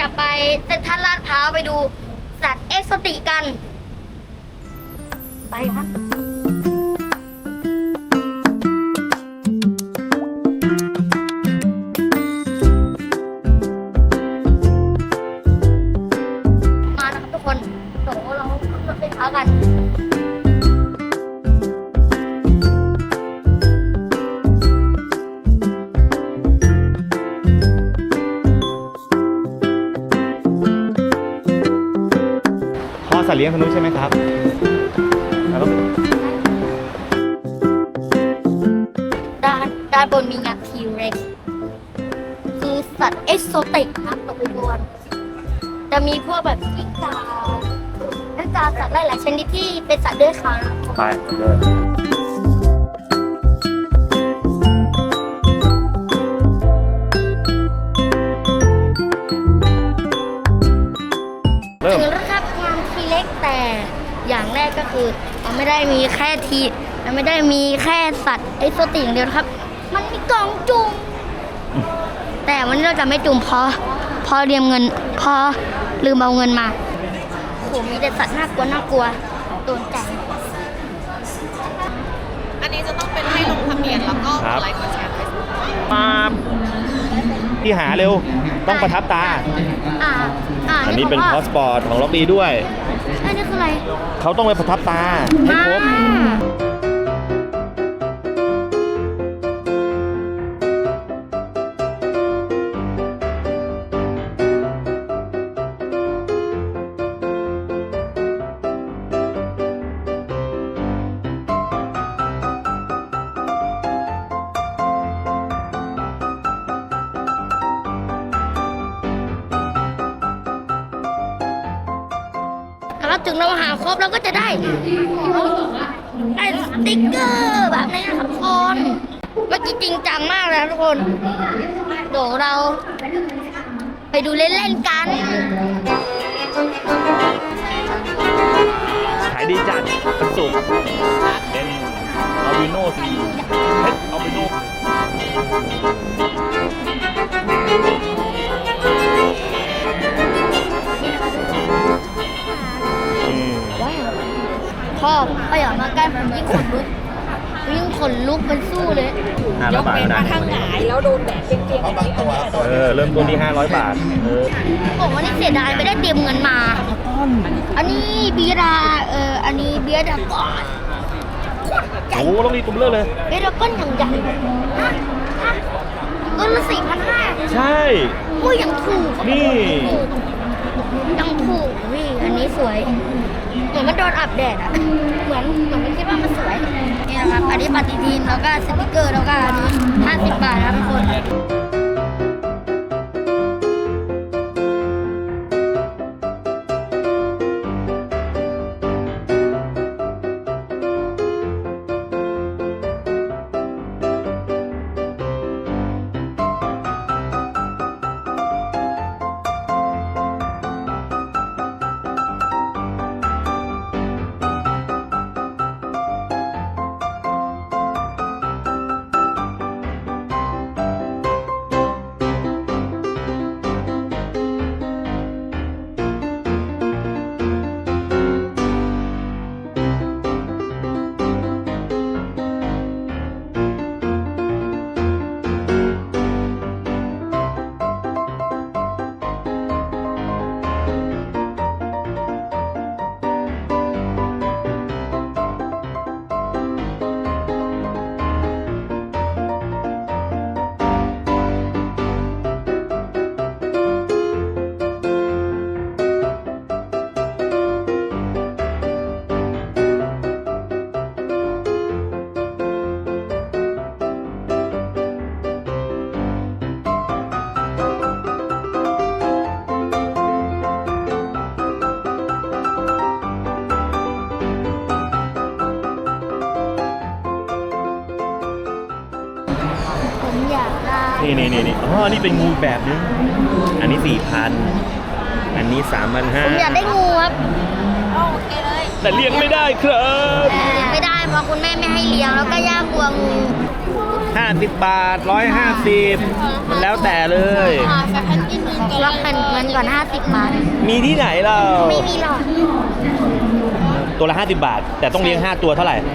จะไปเซ็นทรัลลาดพร้าวไปดูสัตว์เอ็กโซติกกัน ไปครับ ลี้ยงคนนู้นใช่ไหมครับแล้วก็ด้านด้านบนมีงาทีเร็กคือสัตว์เอ็กโซติกครับตกไปบนจะมีพวกแบบกิ้งก่ากิ้งก่าสัตว์หลายๆชนิดที่เป็นสัตว์เลื้อยคลานนะครับไปเลยเริ่ถึมงแล้วครับ งานทีเล็กแต่อย่างแรกก็คือ มันไม่ได้มีแค่ที มันไม่ได้มีแค่สัตว์เอ็กโซติกอย่างเดียวนะครับ มันมีกล่องจุ่มแต่วันนี้เราจะไม่จุ่มเพราะเพอเรียมเงินเพอลืมเอาเงินมาโหมีแต่สัตว์น่ากลัวน่ากลัวโดนใจอันนี้จะต้องเป็นให้ลงทะเบียนแล้วก็คกรับดไลค์กดแชร์ Facebook มาที่หาเร็วต้องประทับตา อ่าอ่าอันนี้เป็นขงพาสปอร์ตของล็อบบี้ด้วยอัน นี้คืออะไร เขาต้องไปประทับตาให้ครบ อ่า ถึงเราหาครบเราก็จะได้ได้สติ๊กเกอร์แบบนี้นะครับทุกคนเมื่อกี้จริงจังมากเลยทุกคนเดี๋ยวเรา ไปดูเล่นๆกันขายดีจัดเป็นสุกเป็นอัลบิโนสีเพชรอัลบิโน พ่อพ่ออย่ามาใกล้ผมยิ่งขนลุกยิ่งขนลุกเป็นสู้เลยห้ายร้อยกบาทเว้นนะว่าถ้าหงายแล้วโดนแดดเปรี้ยงๆอย่างนี้อันนี้อาจจะเออเริ่มต้นที่ 500 บาทเออผมว่านี่เสียดายไม่ได้เตรียมเงินมา อันนี้เบียร์ดาเอออันนี้เบียร์ดาก่อนโคตรใหญ่โอ้โหต้องรีบตุ้มเลือกเลยเบียร์ดาก้อนอย่างใหญ่ฮะฮะก้อนละสี่พันห้าใช่โอ้ยยังถูกครับนี่ยังถูกพี่อันนี้สวย เหมือนมันโดนอับแดดอะเหมือนเหมือนมันคิดว่ามันสวยนี่นะครับ อันนี้ปฏิทินแล้วก็สติกเกอร์แล้วก็อันนี้ห้าสิบบาทครับทุกคน นี่นี่นี่นี่อ๋อ นี่เป็นงูแบบนึง อันนี้สี่พัน อันนี้สามพันห้าผมอยากได้งูครับโอเคเลยแต่เลี้ยงไม่ได้ครับแต่ไม่ได้เพราะคุณแม่ไม่ให้เลี้ยงแล้วก็ย่ากลัวงู50บาท150มันแล้วแต่เลย อ่าแฟชั่นอินเดียรับเงินเงินก่อน 50 บาท มีที่ไหนเรา ไม่มีหรอกตัวละ 50 บาท แต่ต้องเลี้ยง 5 ตัวเท่าไหร่ 250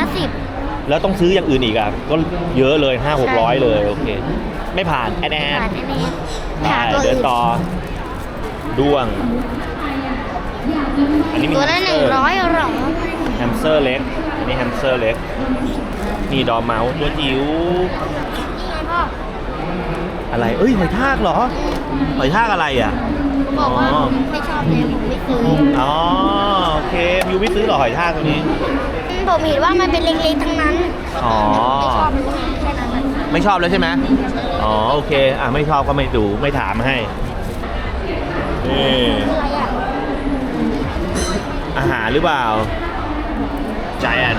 50 แล้วต้องซื้ออย่างอื่นอีกอะก็เยอะเลย 5 600 เลยโอเค ไม่ผ่านแอนแอนบาทแน่ๆได้หาตัวเดินอื่นต่อด้วง อันนี้มีตัวละแฮหมนึ่งสเตอร์ ร้อยหรอแฮมสเตอร์เล็ก อันนี้แฮมสเตอร์เล็ก นี่ดอร์เมาส์ตัวจิ๋ว นี่ไงพ่อ อะไร เอ้ย หอยทากเหรอ หอยทากอะไรอะ บอกว่าอ๋อไม่ชอบเลยผมไม่ซื้ออ๋อ โอเคมิวไม่ซื้อเหรอหอยทากตัวนี้อืม ผมเห็นว่ามันเป็นเล็กๆทั้งนั้นอ๋อ ไม่ชอบรู้ไงแค่นั้นน่ะไม่ชอบแล้วใช่ไหมอ๋อโอเค อะไม่ชอบก็ไม่ดูไม่ถามให้นี่คืออะไรอะอาหารหรือเปล่าใจแอน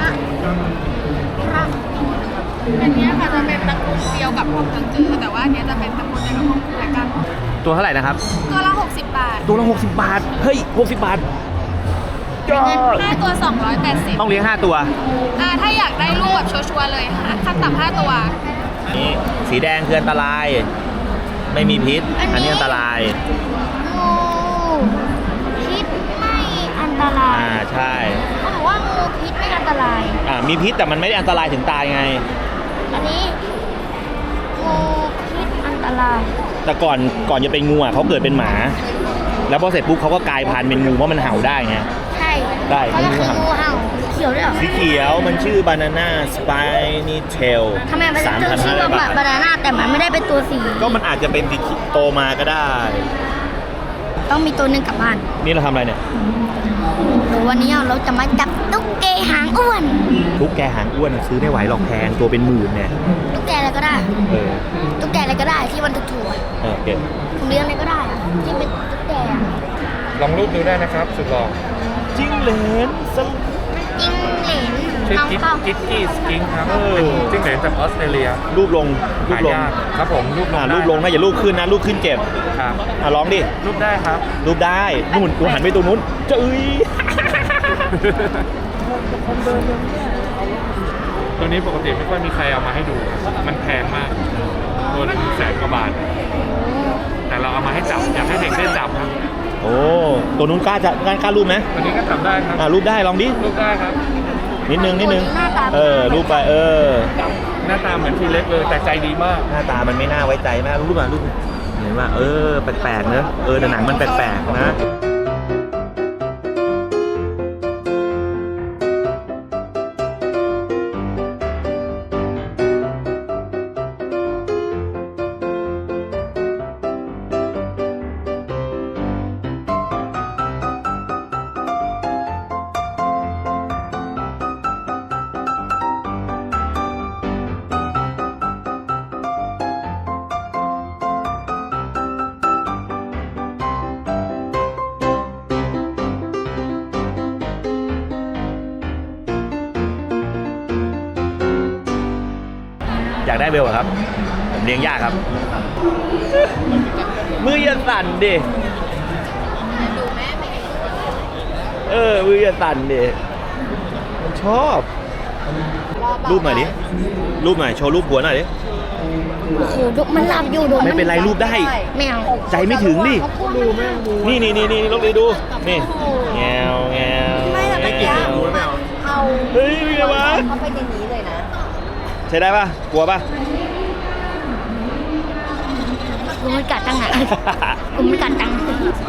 อันเนี้ยค่ะจะเป็นตระกูลเดียวกับพวกกังจือแต่ว่าอันเนี้ยจะเป็นตระกูลเดียวกับพวกรายการตัวเท่าไหร่นะครับ ตัวละ 60 บาท ตัวละ 60 บาท เฮ้ย 60 บาท ยอด5ตัว 280ต้องเลี้ยง 5 ตัวอ่าถ้าอยากได้รูปแบบชัวร์ๆเลยค่ะขั้นต่ำ5ตัว นี่สีแดงคืออันตราย ไม่มีพิษ อันนี้ อันตราย งูพิษไม่อันตรายอ่าใช่ เขาบอกว่างูพิษไม่อันตราย อ่ามีพิษแต่มันไม่ได้อันตรายถึงตายไง อันนี้งูพิษอันตรายแต่ก่อนก่อนจะเป็นงูอะเขาเกิดเป็นหมา แล้วพอเสร็จปุ๊บเขาก็กลายพันธุ์เป็นงูเพราะมันเห่าได้ไงใช่ ได้เขาจะคืองูงูเห่าเห่าเขียวด้วยเหรอสีเขียวมันชื่อบานาน่าสไปนี่เทลทำไมมันสามจะพันชื่ห้าอร้อว่ายบาทบานาน่าแต่มันไม่ได้เป็นตัวสีก็มันอาจจะเป็นสีโตมาก็ได้ ต้องมีตัวหนึ่งกลับบ้าน นี่เราทำอะไรเนี่ยหรือวันนี้เราจะมาจับตุ๊กแกหางอ้วนทุกแกหางอ้วนซื้อไม่ไหวหรอกแพงตัวเป็นหมื่นเนี่ยตุ๊กแกอะไรก็ได้เออตุ๊กแกอะไรก็ได้ที่มันถูกๆอะเออโอเคผมเลี้ยงอะไรก็ได้อะที่เป็นตุ๊กแกอะลองรูปดูได้นะครับ สุดหล่อ จิ้งเหลนสมจิ้งเหลนชื่อน้องกิ๊กเป้ากิ๊กกี้สกิ้งครับเออ เป็นจิ้งเหลนจากออสเตรเลียรูปลงรูปหาลงยากครับผมรูปลอ่างได้รูปลงนะอย่ารูปขึ้นนะรูปขึ้นเจ็บครับอะลองดิรูปได้ครับ รูปได้นู่นกูหันไปตรงนู้นจะอุ้ยตัวนี้ปกติไม่ค่อยมีใครเอามาให้ดู มันแพงมากตัวหนึงแสนกว่าบาท แต่เราเอามาให้จับอยากให้เด็กได้จับครับ โอ้ ตัวนู้นกล้าจะกล้ากล้ารูปไหมตัวนี้ก็จับได้ครับอ่ารูปได้ลองดิรูปได้ครับ นิดนึงนิดนึงเออ รูปไป เออ หน้าตาเหมือนทีเล็กเลยแต่ใจดีมาก หน้าตามันไม่น่าไว้ใจมาก รูปมารูปเห็นว่า เออ แปลกๆเนอะ เออแต่หนังมันแปลกๆนะ อยากได้เบลเหรอครับผมเลี้ยงยากครับ มืออย่าสั่นดิเออมืออย่าสั่นดิมันชอบ รูปหน่อยดิ รูปหน่อยโชว์รูปหัวหน่อยดิ โอ้โหดูมันหลับอยู่ดูไม่เป็นไรรูปได้ไม่เอาใจไม่ถึงดิ นี่นี่นี่นี่ลองดูดูนี่แงวแงวไม่กินหมูหรือเปล่าเอาเฮ้ยเป็นไงวะเขาเป็นอย่างนี้เลยนะ ใช้ได้ปะกลัวปะกูไม่กัดจังอะ กูไม่กัดจัง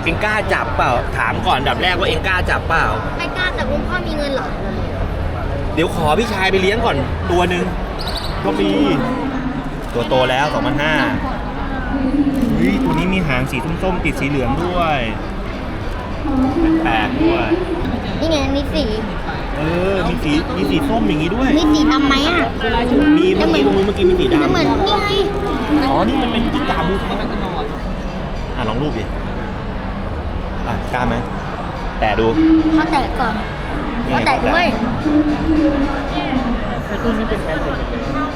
เอ็งกล้าจับเปล่า ถามก่อนอันดับแรกว่าเอ็งกล้าจับเปล่า ไม่กล้าแต่คุณพ่อมีเงินเหรอเดี๋ยวขอพี่ชายไปเลี้ยงก่อนตัวหนึ่งก็มี ตัวโตแล้ว2 0 0 5เฮ้ยตัวนี้มีหางสีส้มๆติดสีเหลืองด้วยแปลกๆด้วย นี่ไงนี่สี เออ มีสี มีสีส้มอย่างนี้ด้วยนี่สีดำไหมอะมีเมื่อกี้ตรงนู้นเมื่อกี้มีสีมันเหมือนดำนี่ไงอ๋อ นี่มันเป็นกีตาร์บูทอะลองรูปดิ อะกล้าไหม แต่ดูเขาแตะก่อนเขาแตะด้วย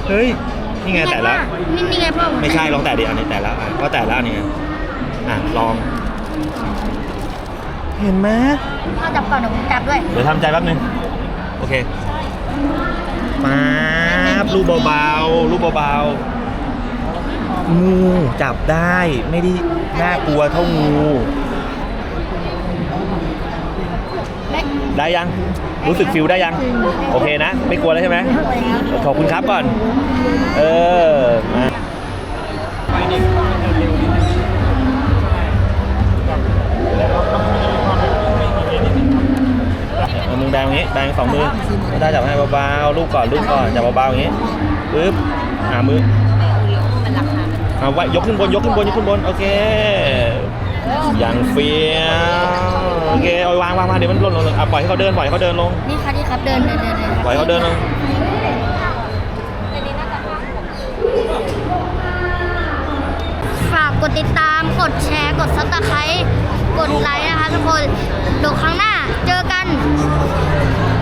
เฮ้ย นี่ไงแต่แล้วนี่นี่ไงพ่อ ไม่ใช่ลองแตะดิอันนี้แตะแล้วอะก็แตะแล้วอันนี้อะลองเห็นไหมพ่อจับก่อนเดี๋ยวผมจับด้วย เดี๋ยวทำใจแป๊บนึง โอเคป๊าบรูปเบาๆรูปเบาๆงูจับได้ไม่ได้น่ากลัวเท่างูและได้ยังรู้สึกฟิลได้ยัง โอเคนะ ไม่กลัวแล้วใช่ไหมขอบคุณครับก่อน เออ เอามือแบงอย่างนี้แบงสองมือไม่ได้จับให้เบาๆลูกก่อนลูกก่อนจับเบาๆอย่างนี้ปึ๊บหามือเอาไว้ยกขึ้นบนยกขึ้นบนยกขึ้นบนโอเคอย่างเฟี้ยวโอเคเอาวางวางวางเดี๋ยวมันหล่นลงอะปล่อยให้เขาเดินปล่อยให้เขาเดินลงนี่ค่ะที่ครับเดินเดินเดินเดินปล่อยเขาเดินลงฝากกดติดตามกดแชร์กดซับสไครต์กดไลค์นะคะทุกคนเดี๋ยวครั้งหน้าเจอ กัน